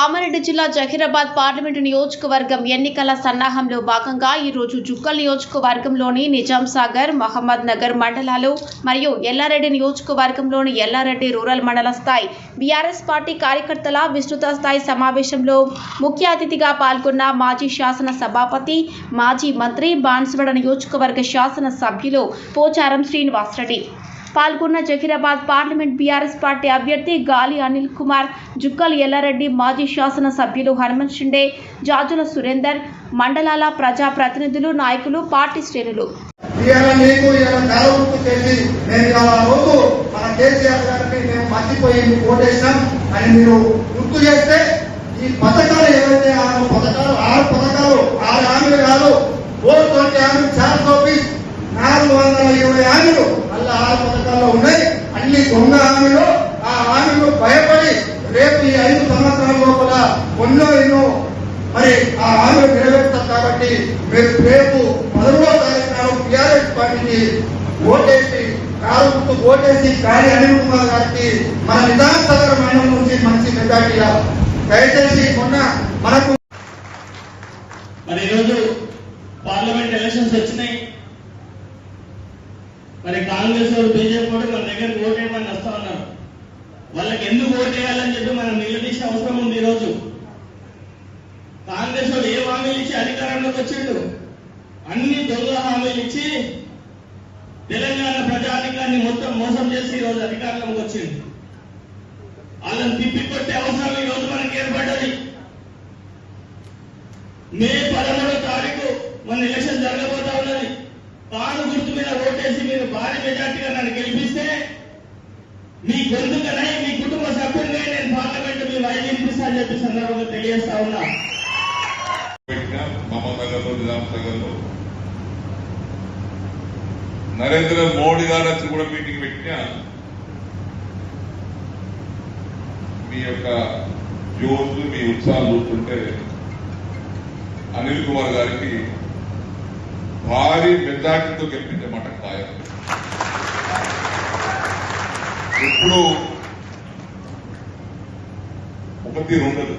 కామారెడ్డి జిల్లా జహీరాబాద్ పార్లమెంటు నియోజకవర్గం ఎన్నికల సన్నాహంలో భాగంగా ఈరోజు జుక్కల్ నియోజకవర్గంలోని నిజాం సాగర్ మహమ్మద్ నగర్ మండలాలు మరియు ఎల్లారెడ్డి నియోజకవర్గంలోని ఎల్లారెడ్డి రూరల్ మండల స్థాయి బీఆర్ఎస్ పార్టీ కార్యకర్తల విస్తృత స్థాయి సమావేశంలో ముఖ్య అతిథిగా పాల్గొన్న మాజీ శాసన సభాపతి మాజీ మంత్రి బాన్సువాడ నియోజకవర్గ శాసన సభ్యులు పోచారం శ్రీనివాసరెడ్డి. పాల్గొన్న జహీరాబాద్ పార్లమెంట్ బీఆర్ఎస్ పార్టీ అభ్యర్థి గాలి అనిల్ కుమార్ జుక్కల్ ఎల్లారెడ్డి మాజీ శాసన సభ్యులు హనుమంత్ షిండే జాజుల సురేందర్ మండలాల ప్రజా ప్రతినిధులు నాయకులు పార్టీ శ్రేణులు. ఈ పథకాలు ఏవైతే ఆరు పథకాలు ఆరు పథకాలు ఆరు హామీలు కాదు ఫోర్ ట్వంటీ హామీలు చార్ కాపీస్ నాలుగు వందల ఇరవై హామీలు మళ్ళీ ఆరు పథకాల్లో ఉన్నాయి. అన్ని దొంగ హామీలు ఆ హామీలు భయపడి రేపు ఈ ఐదు సంవత్సరాల లోపల ఎన్నో ఎన్నో మరి ఆ హామీలు నెరవేరుతాం కాబట్టి మీరు రేపు పదమూడవ తారీఖు నాడు టీఆర్ఎస్ పార్టీకి ఓటేసి కారు గుర్తు ఓటేసి కాళీ అనిల్ కుమార్ గారికి మన నిదాన్ సాగర్ మండలం నుంచి మంచి మెజార్టీ దయచేసి మొన్న మనకు మరి ఈరోజు పార్లమెంట్ ఎలక్షన్స్ వచ్చినాయి. మరి కాంగ్రెస్ వాడు బీజేపీ కూడా మన దగ్గర ఓటేయమని వస్తా ఉన్నారు. వాళ్ళకి ఎందుకు ఓటేయాలని చెప్పి మనం నిలదీసే అవసరం ఉంది ఈరోజు. కాంగ్రెస్ వాళ్ళు ఏ హామీలు ఇచ్చి అధికారంలోకి వచ్చిండు? అన్ని దొంగ హామీలు ఇచ్చి తెలంగాణ ప్రజాధికారాన్ని మొత్తం మోసం చేసి ఈరోజు అధికారంలోకి వచ్చింది వాళ్ళని తిప్పి కొట్టే అవసరం ఈరోజు మనకి ఏర్పడ్డది. మే తాను చుట్టూ మీద ఓటేసి మీరు భారీ మెజార్టీగా నన్ను గెలిపిస్తే మీ గొంతుకనై మీ కుటుంబ సభ్యులనే నేను పార్లమెంట్ మీ వైద్య వినిపిస్తా అని చెప్పి సందర్భంగా తెలియజేస్తా ఉన్నా. పెట్టిన మహమ్మద్ నగర్లో నిజాం నరేంద్ర మోడీ గారు వచ్చి కూడా మీటింగ్ పెట్టిన మీ యొక్క జోన్లు మీ ఉత్సాహాలు చూస్తుంటే అనిల్ కుమార్ గారికి భారీ మెజార్టీతో గెలిపించే మాట ఖాయం ఇప్పుడు ఒకటి ఉండదు